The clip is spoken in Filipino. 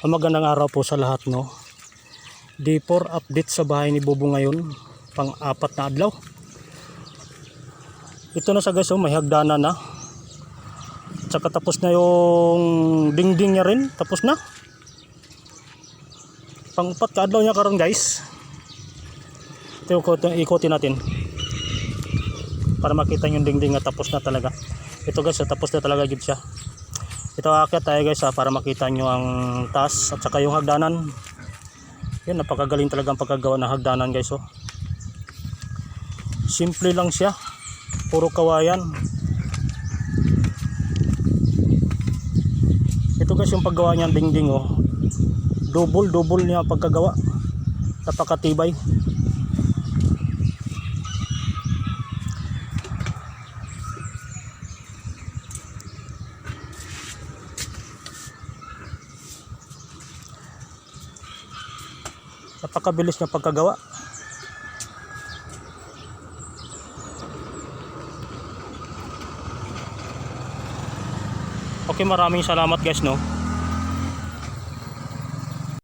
Ang magandang araw po sa lahat no. D4 update sa bahay ni Bobo ngayon, pang apat na adlaw. Ito na sa guys, oh, may hagdanan na. Tsaka tapos na yung dingding niya rin, tapos na. Pang upat ka adlaw niya karon guys. Ito ikutin, ikutin natin. Para makita yung dingding na tapos na talaga. Ito guys, oh, tapos na talaga gid siya. Ito akit tayo guys ha, para makita nyo ang taas at saka yung hagdanan. Yan, napakagaling talaga ang pagkagawa ng hagdanan guys oh. Simple lang siya. Puro kawayan. Ito guys yung paggawa niya ng dingding oh. Double double niya pagkagawa. Napakatibay. Napakabilis niya pagkagawa. Okay, maraming salamat guys no.